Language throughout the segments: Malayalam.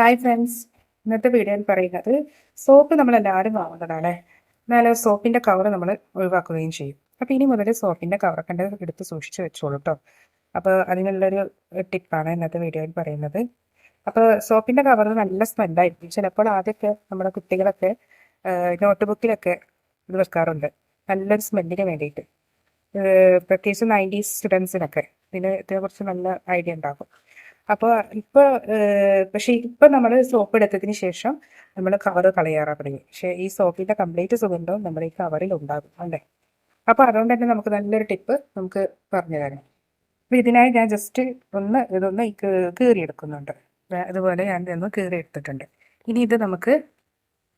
ഹായ് ഫ്രണ്ട്സ് ഇന്നത്തെ വീഡിയോയിൽ പറയുന്നത് സോപ്പ് നമ്മൾ എല്ലാവരും വാങ്ങുന്നതാണ്. എന്നാലും സോപ്പിന്റെ കവർ നമ്മൾ ഒഴിവാക്കുകയും ചെയ്യും. അപ്പോൾ ഇനി മുതൽ സോപ്പിന്റെ കവറൊക്കെ എടുത്ത് സൂക്ഷിച്ച് വെച്ചോളൂ കേട്ടോ അപ്പോൾ അതിനുള്ളൊരു ടിപ്പാണ് ഇന്നത്തെ വീഡിയോയിൽ പറയുന്നത്. അപ്പോൾ സോപ്പിന്റെ കവർ നല്ല സ്മെല്ലായിരിക്കും ചിലപ്പോൾ ആദ്യമൊക്കെ നമ്മുടെ കുട്ടികളൊക്കെ നോട്ട് ബുക്കിലൊക്കെ ഇത് വെക്കാറുണ്ട്. നല്ലൊരു സ്മെല്ലിന് വേണ്ടിയിട്ട്. പ്രത്യേകിച്ച് നയന്റീസ് സ്റ്റുഡൻസിനൊക്കെ ഇതിന് ഇതിനെക്കുറിച്ച് നല്ല ഐഡിയ ഉണ്ടാകും. അപ്പോൾ ഇപ്പോൾ പക്ഷേ ഇപ്പം നമ്മൾ സോപ്പ് എടുത്തതിന് ശേഷം നമ്മൾ കവർ കളയാറാ പറയും പക്ഷേ ഈ സോപ്പിന്റെ കംപ്ലീറ്റ് സുഗന്ധവും നമ്മുടെ ഈ കവറിൽ ഉണ്ടാകും അല്ലേ? അപ്പോൾ അതുകൊണ്ട് തന്നെ നമുക്ക് നല്ലൊരു ടിപ്പ് നമുക്ക് പറഞ്ഞു തരാം. അപ്പോൾ ഇതിനായി ഞാൻ ജസ്റ്റ് ഒന്ന് ഇതൊന്ന് കീറിയെടുക്കുന്നുണ്ട്. അതുപോലെ ഞാൻ ഇതൊന്ന് കീറിയെടുത്തിട്ടുണ്ട്. ഇനി ഇത് നമുക്ക്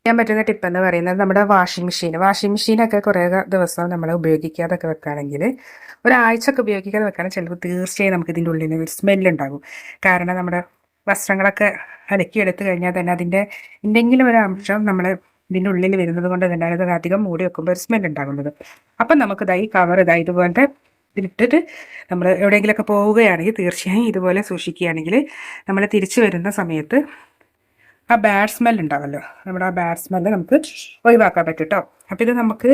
ചെയ്യാൻ പറ്റുന്ന ടിപ്പ് എന്ന് പറയുന്നത് നമ്മുടെ വാഷിംഗ് മെഷീൻ വാഷിംഗ് മെഷീനൊക്കെ കുറേ ദിവസം നമ്മൾ ഉപയോഗിക്കാതൊക്കെ വെക്കുകയാണെങ്കിൽ ഒരാഴ്ചയൊക്കെ ഉപയോഗിക്കാതെ വെക്കുകയാണെങ്കിൽ ചിലപ്പോൾ തീർച്ചയായും നമുക്ക് ഇതിന്റെ ഉള്ളിൽ ഒരു സ്മെല്ലുണ്ടാകും കാരണം നമ്മുടെ വസ്ത്രങ്ങളൊക്കെ അലക്കി എടുത്തു കഴിഞ്ഞാൽ തന്നെ അതിന്റെ എന്തെങ്കിലും ഒരു അംശം നമ്മൾ ഇതിന്റെ ഉള്ളിൽ വരുന്നത് കൊണ്ട് തന്നെ അത് അധികം മൂടി വെക്കുമ്പോൾ ഒരു സ്മെൽ ഉണ്ടാകുന്നത്. അപ്പം നമുക്ക് ഇതായി കവർ ഇതായി ഇതുപോലത്തെ ഇതിലിട്ടിട്ട് നമ്മൾ എവിടെയെങ്കിലുമൊക്കെ പോവുകയാണെങ്കിൽ തീർച്ചയായും ഇതുപോലെ സൂക്ഷിക്കുകയാണെങ്കിൽ നമ്മൾ തിരിച്ചു വരുന്ന സമയത്ത് ആ ബാഡ് സ്മെൽ ഉണ്ടാവല്ലോ. നമ്മുടെ ആ ബാഡ് സ്മെല്ല് നമുക്ക് ഒഴിവാക്കാൻ പറ്റും കേട്ടോ അപ്പം ഇത് നമുക്ക്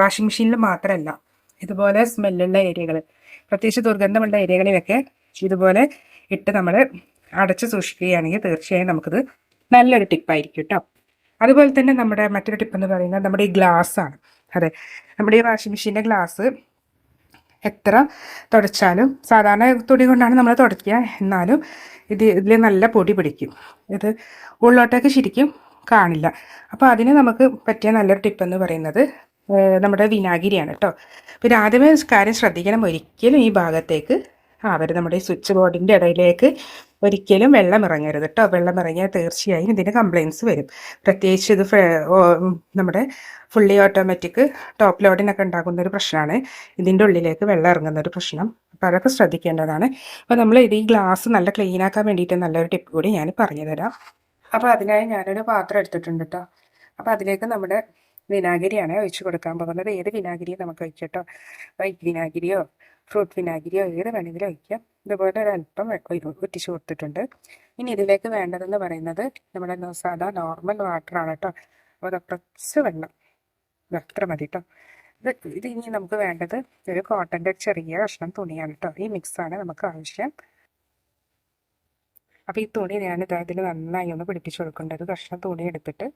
വാഷിംഗ് മെഷീനിൽ മാത്രമല്ല ഇതുപോലെ സ്മെല്ലുള്ള ഏരിയകൾ പ്രത്യേകിച്ച് ദുർഗന്ധമുള്ള ഏരിയകളിലൊക്കെ ഇതുപോലെ ഇട്ട് നമ്മൾ അടച്ച് സൂക്ഷിക്കുകയാണെങ്കിൽ തീർച്ചയായും നമുക്കിത് നല്ലൊരു ടിപ്പായിരിക്കും കേട്ടോ അതുപോലെ തന്നെ നമ്മുടെ മറ്റൊരു ടിപ്പ് എന്ന് പറയുന്നത് നമ്മുടെ ഈ ഗ്ലാസ് ആണ്. അതെ നമ്മുടെ ഈ വാഷിംഗ് മെഷീന്റെ ഗ്ലാസ് എത്ര തുടച്ചാലും സാധാരണ തുണി കൊണ്ടാണ് നമ്മൾ തുടയ്ക്കുക. എന്നാലും ഇത് ഇതിൽ നല്ല പൊടി പിടിക്കും. ഇത് ഉള്ളോട്ടേക്ക് ശരിക്കും കാണില്ല. അപ്പോൾ അതിന് നമുക്ക് പറ്റിയ നല്ലൊരു ടിപ്പെന്ന് പറയുന്നത് നമ്മുടെ വിനാഗിരിയാണ് കേട്ടോ പിന്നെ ആദ്യമേ കാര്യം ശ്രദ്ധിക്കണം. ഒരിക്കലും ഈ ഭാഗത്തേക്ക് അവർ നമ്മുടെ സ്വിച്ച് ബോർഡിന്റെ ഇടയിലേക്ക് ഒരിക്കലും വെള്ളം ഇറങ്ങരുത് കേട്ടോ വെള്ളം ഇറങ്ങിയാൽ തീർച്ചയായും ഇതിന് കംപ്ലയിൻസ് വരും. പ്രത്യേകിച്ച് ഇത് നമ്മുടെ ഫുള്ളി ഓട്ടോമാറ്റിക് ടോപ്പ് ലോഡിനൊക്കെ ഉണ്ടാകുന്ന ഒരു പ്രശ്നമാണ്. ഇതിന്റെ ഉള്ളിലേക്ക് വെള്ളം ഇറങ്ങുന്ന ഒരു പ്രശ്നം. അപ്പോൾ അതൊക്കെ ശ്രദ്ധിക്കേണ്ടതാണ്. അപ്പോൾ നമ്മൾ ഇത് ഈ ഗ്ലാസ് നല്ല ക്ലീൻ ആക്കാൻ വേണ്ടിയിട്ട് നല്ലൊരു ടിപ്പ് കൂടി ഞാൻ പറഞ്ഞു തരാം. അപ്പോൾ അതിനായി ഞാനൊരു പാത്രം എടുത്തിട്ടുണ്ട് കേട്ടോ അപ്പോൾ അതിലേക്ക് നമ്മുടെ വിനാഗിരിയാണ് ഒഴിച്ചു കൊടുക്കാൻ പോകുന്നത്. ഏത് വിനാഗിരിയും നമുക്ക് ഒഴിക്കട്ടോ വൈറ്റ് വിനാഗിരിയോ? ഫ്രൂട്ട് വിനാഗിരിയോ ഏത് വേണമെങ്കിലും ഒഴിക്കാം. ഇതുപോലെ ഒരല്പം ഒറ്റിച്ചു കൊടുത്തിട്ടുണ്ട്. ഇനി ഇതിലേക്ക് വേണ്ടതെന്ന് പറയുന്നത് നമ്മുടെ സാധാ നോർമൽ വാട്ടറാണ് കേട്ടോ അപ്പോൾ കുറച്ച് വെള്ളം. അത്ര മതി കേട്ടോ ഇത് ഇനി നമുക്ക് വേണ്ടത് ഒരു കോട്ടന്റെ ചെറിയ കഷ്ണം തുണിയാണ് കേട്ടോ ഈ മിക്സാണ് നമുക്ക് ആവശ്യം. അപ്പോൾ ഈ തുണി ഞാൻ ഇതായതിൽ നന്നായി ഒന്ന് പിടിപ്പിച്ച് കൊടുക്കേണ്ടത് കഷ്ണം തുണി എടുത്തിട്ട്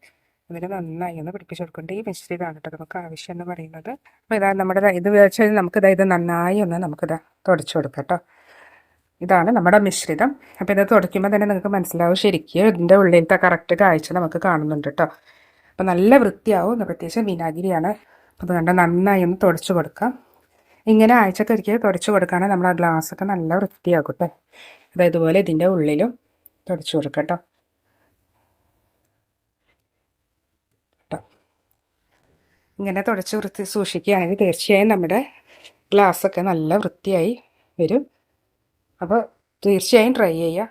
അതിൽ നന്നായി ഒന്ന് പിടിപ്പിച്ച് കൊടുക്കേണ്ട. ഈ മിശ്രിതമാണ് കേട്ടോ നമുക്ക് ആവശ്യം എന്ന് പറയുന്നത്. അപ്പോൾ ഇതാ നമ്മുടെ ഇത് വെച്ച് നമുക്ക് ഇത് നന്നായി ഒന്ന് നമുക്കിത് തുടച്ചു കൊടുക്കാം കേട്ടോ. ഇതാണ് നമ്മുടെ മിശ്രിതം. അപ്പോൾ ഇത് തുടയ്ക്കുമ്പോൾ തന്നെ നിങ്ങൾക്ക് മനസ്സിലാവും ശരിക്കും ഇതിന്റെ ഉള്ളിലത്തെ കറക്റ്റ് കാഴ്ച നമുക്ക് കാണുന്നുണ്ട് കേട്ടോ. അപ്പോൾ നല്ല വൃത്തിയാവും. പ്രത്യേകിച്ച് വിനാഗിരിയാണ്. അപ്പോൾ അതുകൊണ്ട് നന്നായി ഒന്ന് തുടച്ചു കൊടുക്കാം. ഇങ്ങനെ ആഴ്ചക്ക് ഒരിക്കൽ തുടച്ചു കൊടുക്കുകയാണെങ്കിൽ നമ്മുടെ ആ ഗ്ലാസ്സൊക്കെ നല്ല വൃത്തിയാക്കും കേട്ടോ. അതായത് ഇതുപോലെ ഇതിന്റെ ഉള്ളിലും തുടച്ചു കൊടുക്കാം കേട്ടോ. ഇങ്ങനെ തുടച്ച് വൃത്തി സൂക്ഷിക്കുകയാണെങ്കിൽ തീർച്ചയായും നമ്മുടെ ഗ്ലാസ്സൊക്കെ നല്ല വൃത്തിയായി വരും. അപ്പോൾ തീർച്ചയായും ട്രൈ ചെയ്യുക.